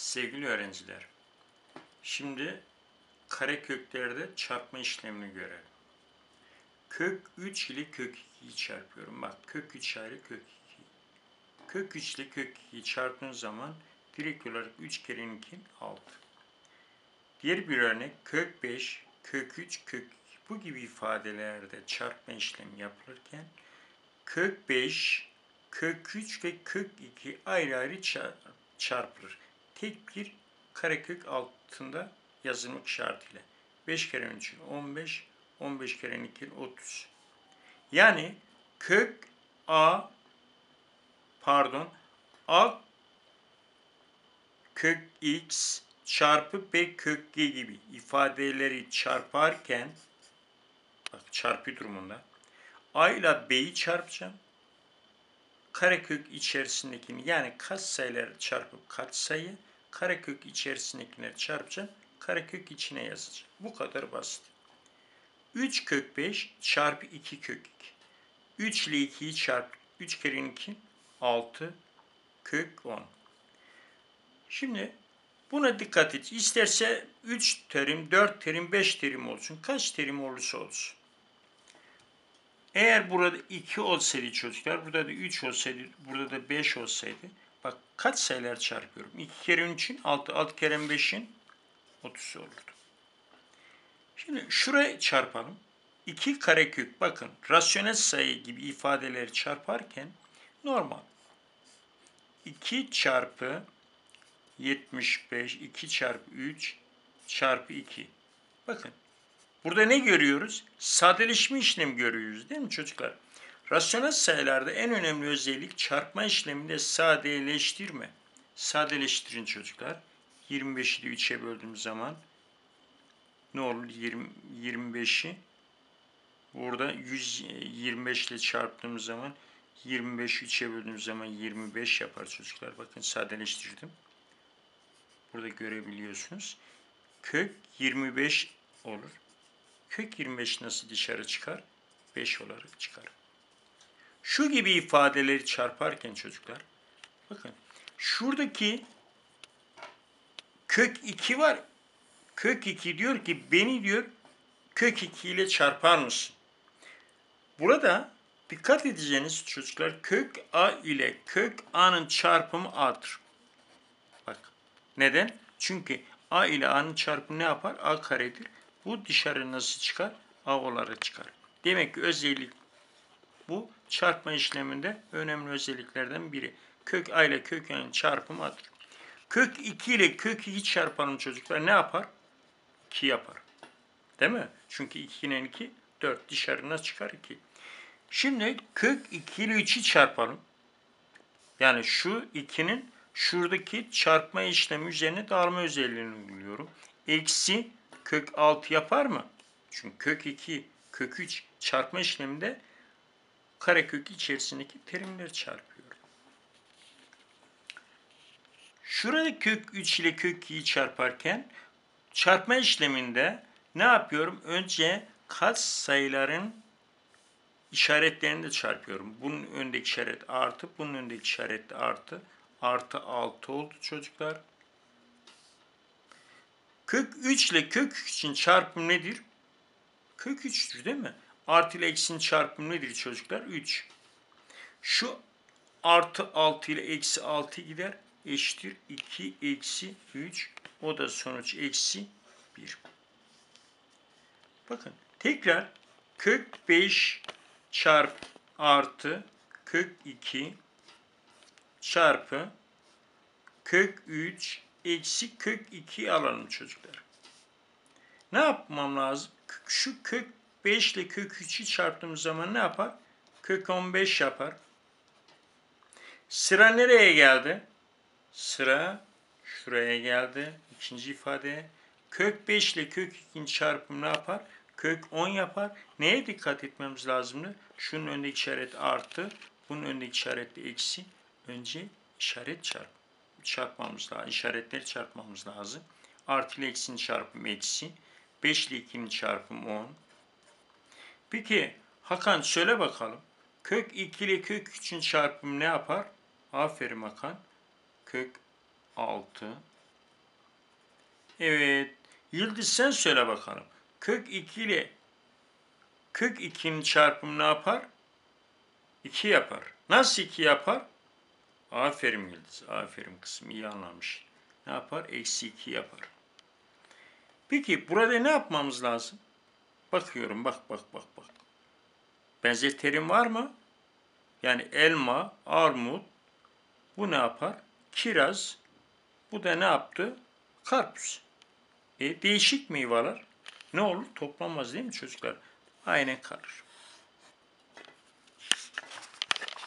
Sevgili öğrenciler, şimdi kareköklerde çarpma işlemini görelim. Kök 3 ile kök 2'yi çarpıyorum. Bak kök 3 ayrı kök 2. Kök 3 ile kök 2'yi çarptığın zaman direkt olarak 3 kere 2 6. Diğer bir örnek kök 5, kök 3, kök 2. Bu gibi ifadelerde çarpma işlemi yapılırken kök 5, kök 3 ve kök 2 ayrı ayrı çarpılır. Tek bir karekök altında yazılmak şartıyla. 5 kere 3 15, 15 kere 2 30. Yani kök a pardon a kök x çarpı b kök g gibi ifadeleri çarparken bak çarpı durumunda a ile b'yi çarpacağım karekök içerisindekini yani katsayıları çarpıp katsayı karekök içerisindekileri çarpacağım. Karekök içine yazacağım. Bu kadar basit. 3 kök 5 çarpı 2 kök 2. 3 ile 2'yi çarp. 3 kere 2 6 kök 10. Şimdi buna dikkat et. İsterse 3 terim, 4 terim, 5 terim olsun. Kaç terim olursa olsun. Eğer burada 2 olsaydı çocuklar, burada da 3 olsaydı, burada da 5 olsaydı, bak kaç sayılar çarpıyorum? 2 kere 3'ün 6, 6 kere 5'in 30 olurdu. Şimdi şuraya çarpalım. 2 karekök, bakın rasyonel sayı gibi ifadeleri çarparken normal. 2 çarpı 75, 2 çarpı 3 çarpı 2. Bakın Burada ne görüyoruz? Sadeleşme işlemi görüyoruz değil mi çocuklar? Rasyonel sayılarda en önemli özellik çarpma işleminde sadeleştirme. Sadeleştirin çocuklar. 25'i de 3'e böldüğümüz zaman ne olur? 20, 25'i burada 125 ile çarptığımız zaman 25 3'e böldüğümüz zaman 25 yapar çocuklar. Bakın sadeleştirdim. Burada görebiliyorsunuz. Kök 25 olur. Kök 25 nasıl dışarı çıkar? 5 olarak çıkar. Şu gibi ifadeleri çarparken çocuklar, bakın şuradaki kök 2 var. Kök 2 diyor ki beni diyor kök 2 ile çarpar mısın? Burada dikkat edeceğiniz çocuklar kök a ile kök a'nın çarpımı a'dır. Bak neden? Çünkü a ile a'nın çarpımı ne yapar? a karedir. Bu dışarı nasıl çıkar? A olarak çıkar. Demek ki özellik bu çarpma işleminde önemli özelliklerden biri. Kök A ile kök A'nın çarpımı adır. Kök 2 ile kök 2 çarpalım çocuklar ne yapar? 2 yapar. Değil mi? Çünkü 2 ile 2 4 dışarına çıkar 2. Şimdi kök 2 ile 3'ü çarpalım. Yani şu 2'nin şuradaki çarpma işlemi üzerine dağılma özelliğini uyguluyorum. Eksi kök 6 yapar mı? Çünkü kök 2, kök 3 çarpma işleminde karekök içerisindeki terimleri çarpıyorum. Şurada kök 3 ile kök 2'yi çarparken çarpma işleminde ne yapıyorum? Önce kat sayıların işaretlerini de çarpıyorum. Bunun öndeki işaret artı, bunun öndeki işaret artı. Artı 6 oldu çocuklar. Kök 3 ile kök 3 için çarpım nedir? Kök 3'tür değil mi? Artı ile eksinin çarpımı nedir çocuklar? 3. Şu artı 6 ile eksi 6 gider. Eşittir 2 eksi 3. O da sonuç eksi 1. Bakın tekrar kök 5 çarp artı kök 2 çarpı kök 3 eksi kök 2 alalım çocuklar. Ne yapmam lazım? Şu kök 5 ile kök 3'ü çarptığımız zaman ne yapar? Kök 15 yapar. Sıra nereye geldi? Sıra şuraya geldi. İkinci ifade. Kök 5 ile kök 2'nin çarpımı ne yapar? Kök 10 yapar. Neye dikkat etmemiz lazımdı? Şunun önündeki işaret artı, bunun önündeki işaret eksi. Önce işaret çarp çarpmamız lazım. İşaretleri çarpmamız lazım. Artı ile eksinin çarpımı eksi. 5 ile 2'nin çarpımı 10. Peki Hakan söyle bakalım. Kök 2 ile kök 3'ün çarpımı ne yapar? Aferin Hakan. Kök 6. Evet. Yıldız sen söyle bakalım. Kök 2 ile kök 2'nin çarpımı ne yapar? 2 yapar. Nasıl 2 yapar? Aferin Yıldız. Aferin kısım. iyi anlamış. Ne yapar? Eksi 2 yapar. Peki burada ne yapmamız lazım? Bakıyorum bak bak bak bak. Benzeterim var mı? Yani elma, armut bu ne yapar? Kiraz. Bu da ne yaptı? Karpuz. E, değişik meyveler ne olur? Toplanmaz değil mi çocuklar? Aynen kalır.